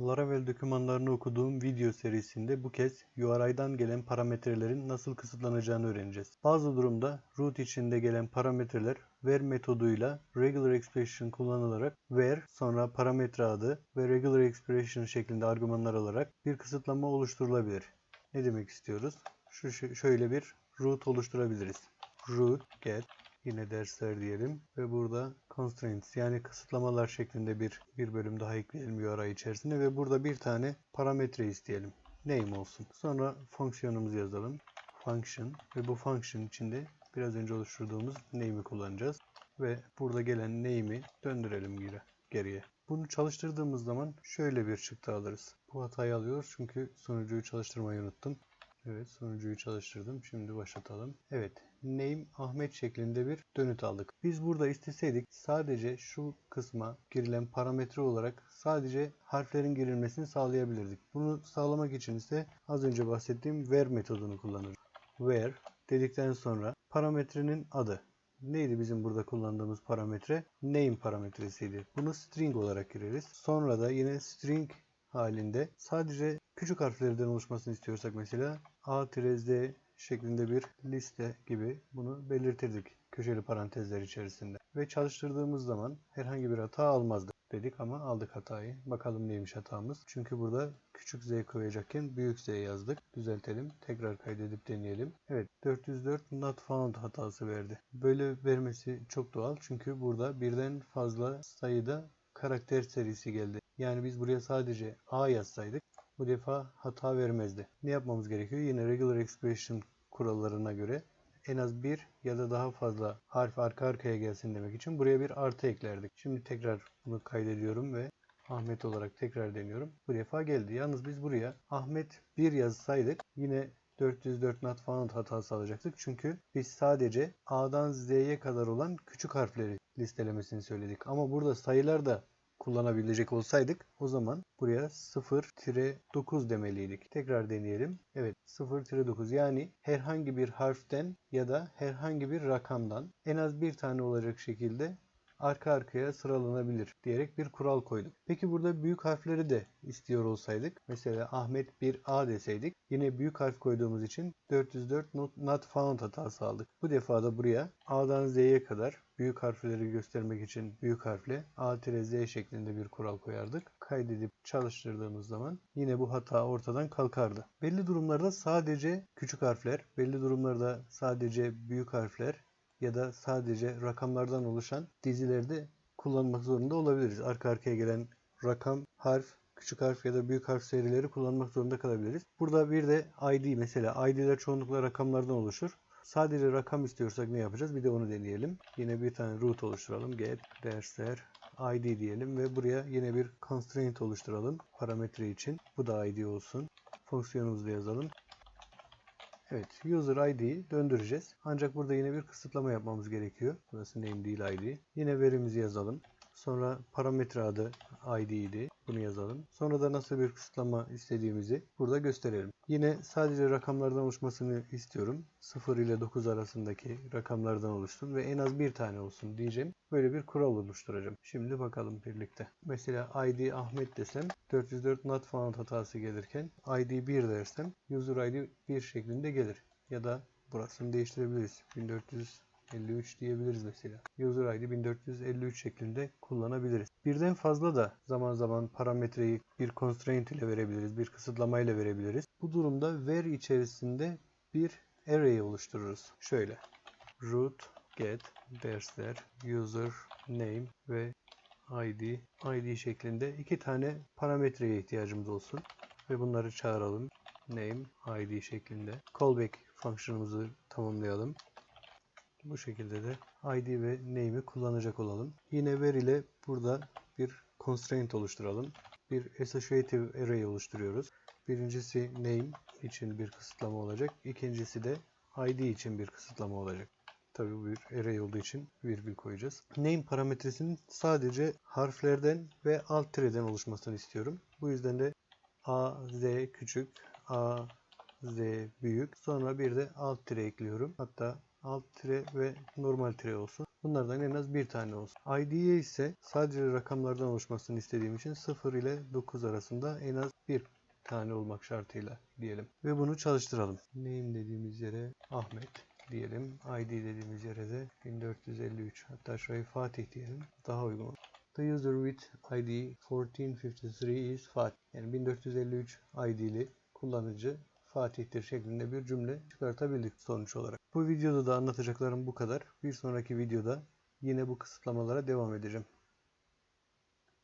Laravel dokümanlarını okuduğum video serisinde bu kez URI'dan gelen parametrelerin nasıl kısıtlanacağını öğreneceğiz. Bazı durumda root içinde gelen parametreler where metoduyla regular expression kullanılarak where sonra parametre adı ve regular expression şeklinde argümanlar alarak bir kısıtlama oluşturulabilir. Ne demek istiyoruz? Şu şöyle bir root oluşturabiliriz. Root get yine dersler diyelim ve burada constraints yani kısıtlamalar şeklinde bir bir bölüm daha ekleyelim URI içerisinde ve burada bir tane parametre isteyelim. Name olsun. Sonra fonksiyonumuzu yazalım. Function ve bu function içinde biraz önce oluşturduğumuz name'i kullanacağız ve burada gelen name'i döndürelim geri, geriye. Bunu çalıştırdığımız zaman şöyle bir çıktı alırız. Bu hatayı alıyoruz çünkü sonucuyu çalıştırmayı unuttum. Evet sonucuyu çalıştırdım. Şimdi başlatalım. Evet name Ahmet şeklinde bir dönüt aldık. Biz burada isteseydik sadece şu kısma girilen parametre olarak sadece harflerin girilmesini sağlayabilirdik. Bunu sağlamak için ise az önce bahsettiğim where metodunu kullanırız. Where dedikten sonra parametrenin adı. Neydi bizim burada kullandığımız parametre? Name parametresiydi. Bunu string olarak gireriz. Sonra da yine string halinde sadece küçük harflerden oluşmasını istiyorsak mesela A-Z şeklinde bir liste gibi bunu belirtirdik köşeli parantezler içerisinde. Ve çalıştırdığımız zaman herhangi bir hata almazdık dedik ama aldık hatayı. Bakalım neymiş hatamız. Çünkü burada küçük z koyacakken büyük z yazdık. Düzeltelim. Tekrar kaydedip deneyelim. Evet 404 not found hatası verdi. Böyle vermesi çok doğal. Çünkü burada birden fazla sayıda karakter serisi geldi. Yani biz buraya sadece A yazsaydık bu defa hata vermezdi. Ne yapmamız gerekiyor? Yine regular expression kurallarına göre en az bir ya da daha fazla harf arka arkaya gelsin demek için buraya bir artı eklerdik. Şimdi tekrar bunu kaydediyorum ve Ahmet olarak tekrar deniyorum. Bu defa geldi. Yalnız biz buraya Ahmet 1 yazsaydık yine 404 not found hatası alacaktık. Çünkü biz sadece A'dan Z'ye kadar olan küçük harfleri listelemesini söyledik. Ama burada sayılar da kullanabilecek olsaydık o zaman buraya 0-9 demeliydik. Tekrar deneyelim. Evet 0-9 yani herhangi bir harften ya da herhangi bir rakamdan en az bir tane olacak şekilde arka arkaya sıralanabilir diyerek bir kural koyduk. Peki burada büyük harfleri de istiyor olsaydık mesela Ahmet bir A deseydik yine büyük harf koyduğumuz için 404 not, not found hatası aldık. Bu defa da buraya A'dan Z'ye kadar büyük harfleri göstermek için büyük harfle A-Z şeklinde bir kural koyardık. Kaydedip çalıştırdığımız zaman yine bu hata ortadan kalkardı. Belli durumlarda sadece küçük harfler, belli durumlarda sadece büyük harfler ya da sadece rakamlardan oluşan dizilerde kullanmak zorunda olabiliriz. Arka arkaya gelen rakam, harf, küçük harf ya da büyük harf serileri kullanmak zorunda kalabiliriz. Burada bir de ID mesela ID'ler çoğunlukla rakamlardan oluşur. Sadece rakam istiyorsak ne yapacağız? Bir de onu deneyelim. Yine bir tane root oluşturalım. Get dersler ID diyelim ve buraya yine bir constraint oluşturalım parametre için. Bu da ID olsun. Fonksiyonumuzu da yazalım. Evet, user ID'yi döndüreceğiz. Ancak burada yine bir kısıtlama yapmamız gerekiyor. Burası name değil ID. Yine verimizi yazalım. Sonra parametre adı ID. Bunu yazalım. Sonra da nasıl bir kısıtlama istediğimizi burada gösterelim. Yine sadece rakamlardan oluşmasını istiyorum. 0 ile 9 arasındaki rakamlardan oluşsun ve en az bir tane olsun diyeceğim. Böyle bir kural oluşturacağım. Şimdi bakalım birlikte. Mesela ID Ahmet desem 404 not found hatası gelirken ID 1 dersem user ID 1 şeklinde gelir. Ya da burasını değiştirebiliriz. 1400 53 diyebiliriz mesela. User ID 1453 şeklinde kullanabiliriz. Birden fazla da zaman zaman parametreyi bir constraint ile verebiliriz, bir kısıtlama ile verebiliriz. Bu durumda where içerisinde bir array oluştururuz. Şöyle. root get dersler user name ve id id şeklinde iki tane parametreye ihtiyacımız olsun ve bunları çağıralım. Name id şeklinde. Callback fonksiyonumuzu tamamlayalım. Bu şekilde de ID ve name'i kullanacak olalım. Yine where ile burada bir constraint oluşturalım. Bir associative array oluşturuyoruz. Birincisi name için bir kısıtlama olacak. İkincisi de ID için bir kısıtlama olacak. Tabi bu bir array olduğu için virgül koyacağız. Name parametresinin sadece harflerden ve alt tireden oluşmasını istiyorum. Bu yüzden de A, Z küçük, A, Z büyük. Sonra bir de alt tire ekliyorum. Hatta alt tire ve normal tire olsun. Bunlardan en az bir tane olsun. ID'ye ise sadece rakamlardan oluşmasını istediğim için 0 ile 9 arasında en az bir tane olmak şartıyla diyelim. Ve bunu çalıştıralım. Name dediğimiz yere Ahmet diyelim. ID dediğimiz yere de 1453 hatta şurayı Fatih diyelim. Daha uygun. The user with ID 1453 is Fatih. Yani 1453 ID'li kullanıcı Fatih'tir şeklinde bir cümle çıkartabildik sonuç olarak. Bu videoda da anlatacaklarım bu kadar. Bir sonraki videoda yine bu kısıtlamalara devam edeceğim.